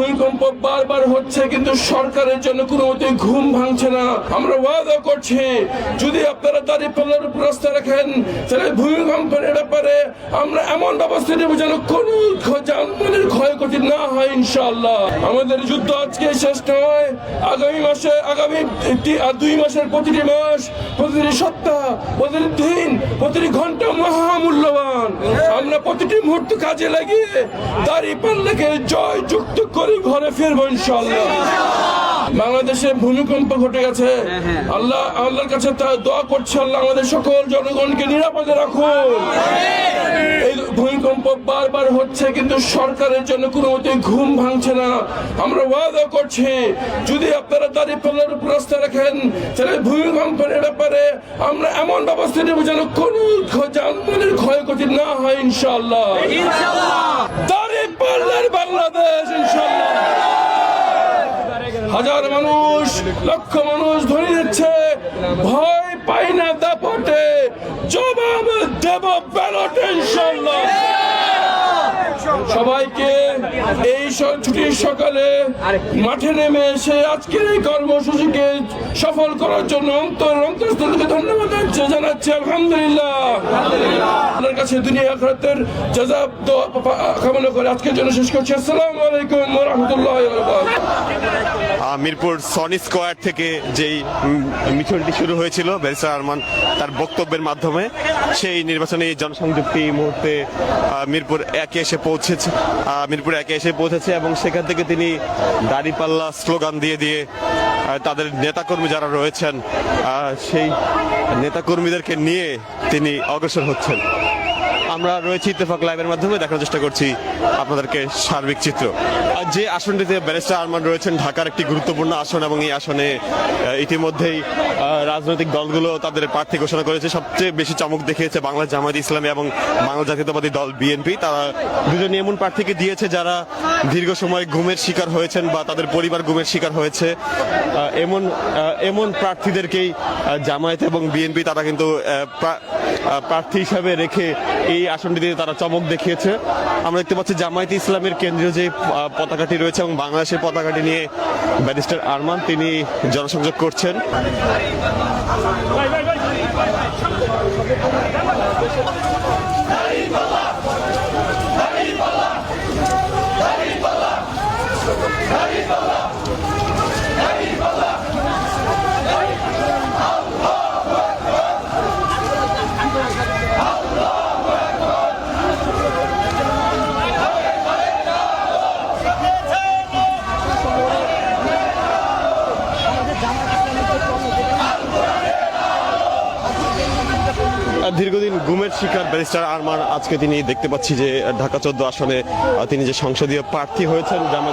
ভূমিকম্প বারবার হচ্ছে, কিন্তু সরকারের জন্য কোনো মতে ঘুম ভাঙছে না। আমরা ওয়াদা করছি, যদি আপনারা দাঁড়িয়ে পাল্লার উপর রাস্তা রাখেন, তাহলে ভূমিকম্পের ব্যাপারে আমরা এমন ব্যবস্থা নেব যেন কোনো যানবাহনের ক্ষয়ক্ষতি না হয়, ইনশাআল্লাহ। আমাদের যুদ্ধ আজকে শেষ নয়। আগামী মাসে, আগামী দুই মাসের প্রতিটি মাস, প্রতিটি সপ্তাহ, প্রতিটি দিন, প্রতিটি ঘণ্টা আমরা প্রতিটি মুহূর্ত কাজে লাগিয়ে দাঁড়িয়ে পাল্লাকে জয় যুক্ত করে ঘরে ফিরবো ইনশাআল্লাহ। বাংলাদেশে ভূমিকম্প ঘটে গেছে। আল্লাহ আল্লাহর কাছে তা দোয়া করছে আল্লাহ আমাদের সকল জনগণকে নিরাপদে রাখুন। এই ভূমিকম্প বারবার হচ্ছে কিন্তু সরকারের জন্য কোনো মতে ঘুম ভাঙছে না। আমরা ওয়াদা করছি যদি আপনারা দাঁড়িয়ে পাল্লার উপর রাস্তা রাখেন তাহলে ভূমিকম্পের ব্যাপারে আমরা এমন ব্যবস্থা নেব যেন কোনো যানবাহনের ক্ষয়ক্ষতি না হয় ইনশাআল্লাহ। দাঁড়িয়ে পাল্লার বাংলাদেশ ইনশাআল্লাহ। হাজার মানুষ, লক্ষ মানুষ ধরে দিচ্ছে ভয় পাই না দাপটে। জবাব দেব সবাইকে এই ছুটির সকালে মাঠে নেমে এসে আজকের এই কর্মসূচিকে সফল করার জন্য অন্তর অন্তরস্থল ধন্যবাদ জানাচ্ছি জানাচ্ছি, আলহামদুলিল্লাহ। আপনার কাছে দুনিয়া আখরাতের জাজাব কামনা করে আজকের জন্য শেষ করছি। আসসালামু আলাইকুম রাহমাতুল্লাহি মিরপুর সনি স্কোয়ার থেকে যেই মিছিলটি শুরু হয়েছিল, ব্যারিস্টার আরমান তার বক্তব্যের মাধ্যমে সেই নির্বাচনী জনসংযোগটি এই মুহূর্তে মিরপুর একে এসে পৌঁছেছে মিরপুর একে এসে পৌঁছেছে এবং সেখান থেকে তিনি দাড়িপাল্লা স্লোগান দিয়ে দিয়ে তাদের নেতাকর্মী যারা রয়েছেন সেই নেতাকর্মীদেরকে নিয়ে তিনি অগ্রসর হচ্ছেন। আমরা রয়েছি ইত্তেফাক লাইভের মাধ্যমে দেখার চেষ্টা করছি আপনাদেরকে সার্বিক চিত্র। আর যে আসনটিতে ব্যারিস্টার আরমান রয়েছেন, ঢাকার একটি গুরুত্বপূর্ণ আসন এবং এই আসনে ইতিমধ্যেই রাজনৈতিক দলগুলো তাদের প্রার্থী ঘোষণা করেছে। সবচেয়ে বেশি চমক দেখিয়েছে বাংলা জামায়াত ইসলামী এবং বাংলা জাতীয়তাবাদী দল বিএনপি। তারা দুজনই এমন প্রার্থীকে দিয়েছে যারা দীর্ঘ সময় ঘুমের শিকার হয়েছেন বা তাদের পরিবার ঘুমের শিকার হয়েছে। এমন এমন প্রার্থীদেরকেই জামায়াত এবং বিএনপি তারা কিন্তু প্রার্থী হিসাবে রেখে এই আসনটিতে তারা চমক দেখিয়েছে। আমরা দেখতে পাচ্ছি জামায়াত ইসলামের কেন্দ্রীয় যে পতাকাটি রয়েছে এবং বাংলাদেশের পতাকাটি নিয়ে ব্যারিস্টার আরমান তিনি জনসংযোগ করছেন। দীর্ঘদিন গুমের শিকার ব্যারিস্টার আরমান, আজকে তিনি দেখতে পাচ্ছি যে ঢাকা চোদ্দ আসনে তিনি যে সংসদীয় প্রার্থী হয়েছেন ইসলামী